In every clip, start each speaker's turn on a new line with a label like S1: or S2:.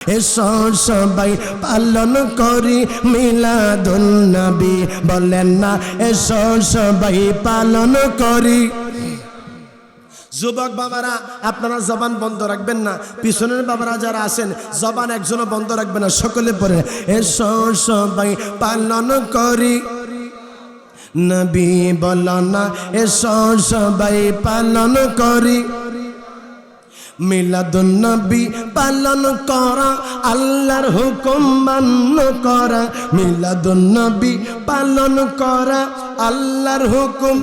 S1: এসো সবাই পালন করি মিলাদুন্নবী বলেন না এসো সবাই পালন করি। যুবক বাবারা, আপনারা জবান বন্ধ রাখবেন না। পিছনের বাবারা যারা আছেন, জবান একজনও বন্ধ রাখবেন না, সকলে পরে এসো সবাই পালন করি। নবী বল না সবাই পালন করি। মিলাদুন্নবী পালন করা আল্লাহর হুকুম মান্য করা। মিলাদুন্নবী পালন করা আল্লাহর হুকুম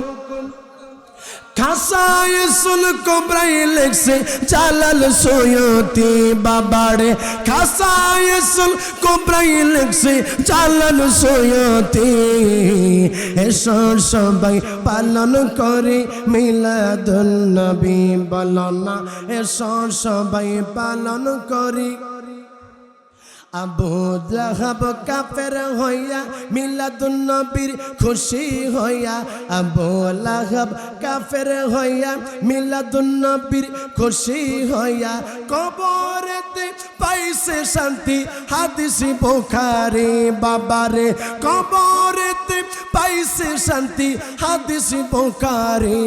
S1: খাসায়সুল কোবরাই লেখছে, জালাল সৈয়তি বাবারে। খাসায়সুল কোবরাই লেখছে, জালাল সৈয়তি এসো সবাই পালন করে, মিলাদুন নবী বলনা। এসো সবাই পালন করি। আবু লাহাব কাফের হইয়া মিলাদুন নবীর খুশি হইয়া, আবু লাহাব কাফের হইয়া মিলাদুন নবীর খুশি হইয়া কবরেতে পাইছে শান্তি। হাদিসি বুখারি, বাবারে, কবরেতে পাইছে শান্তি। হাদিসি বুখারি,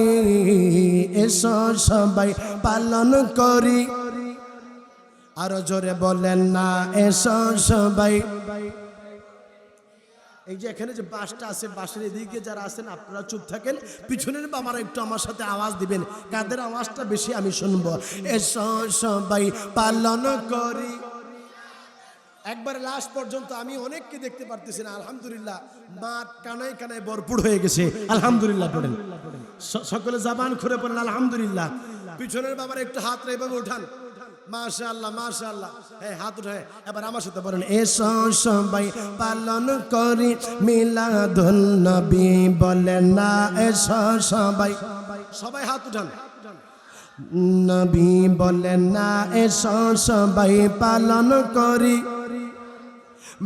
S1: এসো সবাই পালন করি। আরও জোরে বলেন না, এসো সবাই। এই যে এখানে যে বাসটা আছে, বাসের এদিকে যারা আছেন, আপনারা চুপ থাকেন। পিছনের বাবারা একটু আমার সাথে আওয়াজ দিবেন। কাদের আওয়াজটা বেশি আমি শুনব? এসো সবাই, পালন করি। একবার লাস্ট পর্যন্ত আমি অনেককে দেখতে পারতেছি না, আলহামদুলিল্লাহ। মাঠ কানায় কানায় ভরপুর হয়ে গেছে। আলহামদুলিল্লাহ পড়েন। সকলে জাবান খুলে পড়েন, আলহামদুলিল্লাহ। পিছনের বাবার একটু হাত এভাবে উঠান। মাশাআল্লাহ মাশাআল্লাহ। হ্যাঁ হাত উঠে, এবার আমার সাথে বলেন, এসো সবাই পালন করি মিলাদুন নবী বলে, না, এসো সবাই। সবাই হাত উঠান। নবী বলে, না, এসো সবাই পালন করি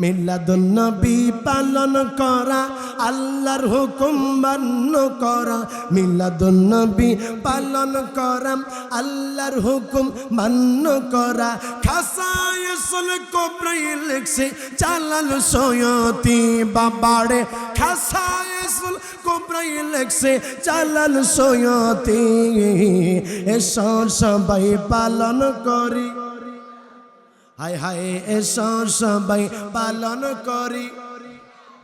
S1: মিলাদুন নবী পালন করা, আল্লাহর হুকুম মান্য করা। মিলাদুন নবী পালন করা, আল্লাহর হুকুম মান্য করা। খাসায়সুল কোবরাই লেখছে, চালাল সয়তি বাবাড়ে খাসায়সুল কোবরাই লেখছে, চালাল সয়তি এসো সবাই পালন করি। হায় হায় এসো সবাই পালন করি